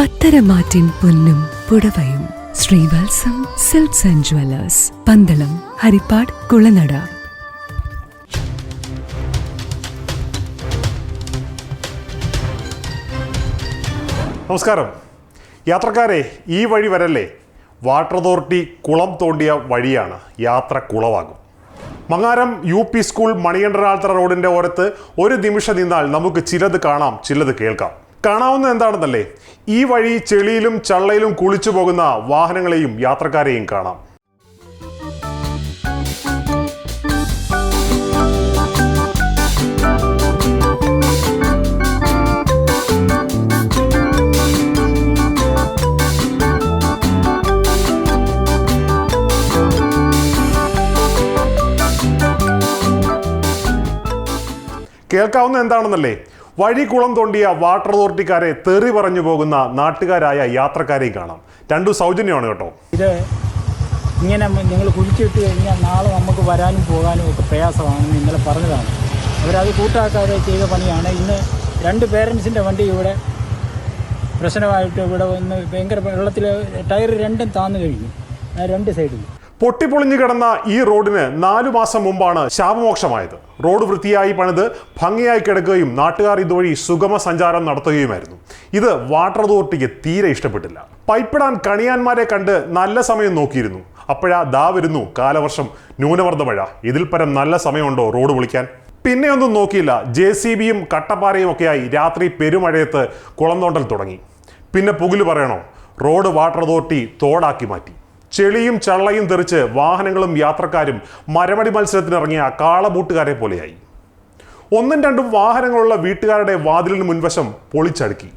പത്തരമാറ്റിൻ പൊന്നും പുടവയും. Sreevalsam silks and jewellers. Pandalam Haripad Kulanada. നമസ്കാരം. യാത്രക്കാരെ ഈ വഴി വരല്ലേ? വാട്ടർ അതോറിറ്റി കുളം തോണ്ടിയ വഴിയാണ് യാത്ര കുളവാകും. Mangaram U P school Manikandanalthara റോഡിന്റെ ഓരത്ത് ഒരു നിമിഷം നിന്നാൽ നമുക്ക് ചിലത് കാണാം ചിലത് കേൾക്കാം. കാണാവുന്ന എന്താണെന്നല്ലേ? ഈ വഴി ചെളിയിലും ചള്ളയിലും കുളിച്ചു പോകുന്ന വാഹനങ്ങളെയും യാത്രക്കാരെയും കാണാം. കേൾക്കാവുന്ന എന്താണെന്നല്ലേ? വഴി കുളം തോണ്ടിയ വാട്ടർ അതോറിറ്റിക്കാരെ തെറി പറഞ്ഞു പോകുന്ന നാട്ടുകാരായ യാത്രക്കാരെയും കാണാം. രണ്ടു സൗജന്യമാണ് കേട്ടോ. ഇത് ഇങ്ങനെ നിങ്ങൾ കുഴിച്ചിട്ട് കഴിഞ്ഞാൽ നാളെ നമുക്ക് വരാനും പോകാനും ഒക്കെ പ്രയാസമാണെന്ന് ഇന്നലെ പറഞ്ഞതാണ്. അവരത് കൂട്ടാക്കാതെ ചെയ്ത പണിയാണ്. ഇന്ന് രണ്ട് പേരൻസിന്റെ വണ്ടി ഇവിടെ പ്രശ്നമായിട്ട് ഇവിടെ വന്ന് ഭയങ്കര വെള്ളത്തിൽ ടയർ രണ്ടും താന്നു കഴിഞ്ഞു. രണ്ട് സൈഡിൽ പൊട്ടിപ്പൊളിഞ്ഞു കിടന്ന ഈ റോഡിന് നാലു മാസം മുമ്പാണ് ശാപമോക്ഷമായത്. റോഡ് വൃത്തിയായി പണിത് ഭംഗിയായി കിടക്കുകയും നാട്ടുകാർ ഇതുവഴി സുഗമ സഞ്ചാരം നടത്തുകയുമായിരുന്നു. ഇത് വാട്ടർ അതോറിറ്റിക്ക് തീരെ ഇഷ്ടപ്പെട്ടില്ല. പൈപ്പിടാൻ കണിയാന്മാരെ കണ്ട് നല്ല സമയം നോക്കിയിരുന്നു. അപ്പോഴാ ദാ വരുന്നു കാലവർഷം ന്യൂനമർദ്ദ മഴ ഇതിൽ പരം നല്ല സമയമുണ്ടോ റോഡ് പൊളിക്കാൻ? പിന്നെ ഒന്നും നോക്കിയില്ല. ജെ സി ബിയും കട്ടപ്പാറയും ഒക്കെയായി രാത്രി പെരുമഴയത്ത് കുളം തോണ്ടൽ തുടങ്ങി. പിന്നെ പുകിൽ പറയണോ? റോഡ് വാട്ടർ അതോറിറ്റി തോടാക്കി മാറ്റി. ചെളിയും ചള്ളയും തെറിച്ച് വാഹനങ്ങളും യാത്രക്കാരും മരമടി മത്സരത്തിനിറങ്ങിയ കാളബൂട്ടുകാരെ പോലെയായി. ഒന്നും രണ്ടും വാഹനങ്ങളുള്ള വീട്ടുകാരുടെ വാതിലിന് മുൻവശം പൊളിച്ചടുക്കി.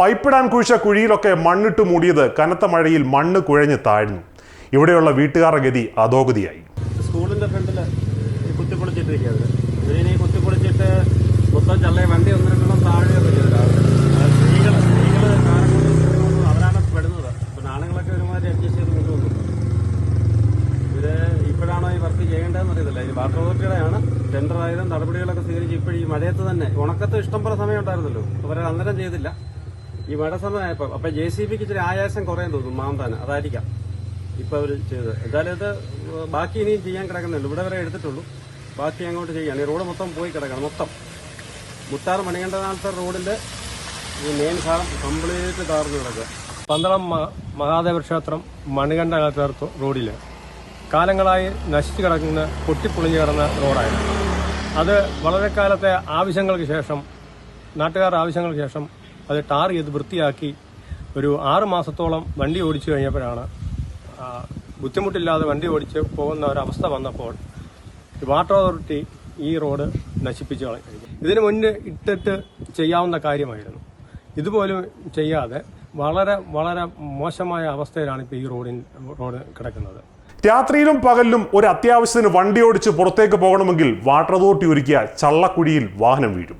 പൈപ്പിടാൻ കുഴിച്ച കുഴിയിലൊക്കെ മണ്ണിട്ട് മൂടിയത് കനത്ത മഴയിൽ മണ്ണ് കുഴഞ്ഞ് താഴ്ന്നു. ഇവിടെയുള്ള വീട്ടുകാരുടെ ഗതി അധോഗതിയായി. സ്കൂളിന്റെ ഫ്രണ്ടിൽ കുത്തിപ്പൊളിച്ചിട്ടിരിക്കുന്നത് കുത്തിപ്പൊളിച്ചിട്ട് മൊത്തം ചള്ളയെ വണ്ടി ഒന്ന് രണ്ടെണ്ണം ടെൻഡർ ആയാലും നടപടികളൊക്കെ സ്വീകരിച്ച് ഇപ്പോഴും ഈ മഴയത്ത് തന്നെ ഉണക്കത്ത് ഇഷ്ടംപോലെ സമയം ഉണ്ടായിരുന്നല്ലോ അവരെ അന്നേരം ചെയ്തില്ല. ഈ മഴ സമയമായപ്പോൾ അപ്പം ജെ സി ബിക്ക് ഇച്ചിരി ആയാസം കുറേ തോന്നും മാന്താന്. അതായിരിക്കാം. ഇപ്പം അവർ ചെയ്തത്. എന്തായാലും ഇത് ബാക്കി ഇനിയും ചെയ്യാൻ കിടക്കുന്നുള്ളൂ ഇവിടെ വരെ എടുത്തിട്ടുള്ളൂ. ബാക്കി അങ്ങോട്ട് ചെയ്യാൻ ഈ റോഡ് മൊത്തം പോയി കിടക്കണം മൊത്തം. മുട്ടാർ മണികണ്ഠനാഥ റോഡിന്റെ ഈ മെയിൻ ഭാഗം കംപ്ലീറ്റ് താർന്നു കിടക്കുക. പന്തളം മഹാദേവ ക്ഷേത്രം മണികണ്ഠനാഥ റോഡിൽ കാലങ്ങളായി നശിച്ചു കിടക്കുന്ന പൊട്ടിപ്പൊളിഞ്ഞു കിടന്ന റോഡായിരുന്നു. അത് വളരെ കാലത്തെ ആവശ്യങ്ങൾക്ക് ശേഷം നാട്ടുകാർ ആവശ്യങ്ങൾക്ക് ശേഷം അത് ടാർ ചെയ്ത് വൃത്തിയാക്കി ഒരു ആറ് മാസത്തോളം വണ്ടി ഓടിച്ചു കഴിഞ്ഞപ്പോഴാണ് ബുദ്ധിമുട്ടില്ലാതെ വണ്ടി ഓടിച്ച് പോകുന്ന ഒരവസ്ഥ വന്നപ്പോൾ വാട്ടർ അതോറിറ്റി ഈ റോഡ് നശിപ്പിച്ചു ഇതിനു മുന്നേ ഇട്ടിട്ട് ചെയ്യാവുന്ന കാര്യമായിരുന്നു. ഇതുപോലും ചെയ്യാതെ വളരെ വളരെ മോശമായ അവസ്ഥയിലാണ് ഇപ്പോൾ ഈ റോഡിൻ റോഡ് കിടക്കുന്നത്. രാത്രിയിലും പകലിലും ഒരു അത്യാവശ്യത്തിന് വണ്ടി ഓടിച്ച് പുറത്തേക്ക് പോകണമെങ്കിൽ വാട്ടർ അതോറിറ്റി ഒരുക്കിയ ചള്ളക്കുഴിയിൽ വാഹനം വീഴും.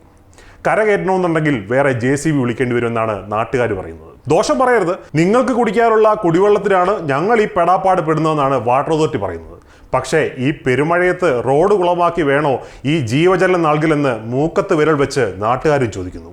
കര കയറ്റണമെന്നുണ്ടെങ്കിൽ വേറെ ജെ സി ബി വിളിക്കേണ്ടി വരുമെന്നാണ് നാട്ടുകാർ പറയുന്നത്. ദോഷം പറയരുത്. നിങ്ങൾക്ക് കുടിക്കാനുള്ള കുടിവെള്ളത്തിലാണ് ഞങ്ങൾ ഈ പെടാപ്പാട് പെടുന്നതെന്നാണ് വാട്ടർ അതോറിറ്റി പറയുന്നത്. പക്ഷേ ഈ പെരുമഴയത്ത് റോഡ് കുളമാക്കി വേണോ ഈ ജീവജലം നൽകില്ലെന്ന് മൂക്കത്ത് വിരൽ വെച്ച് നാട്ടുകാരും ചോദിക്കുന്നു.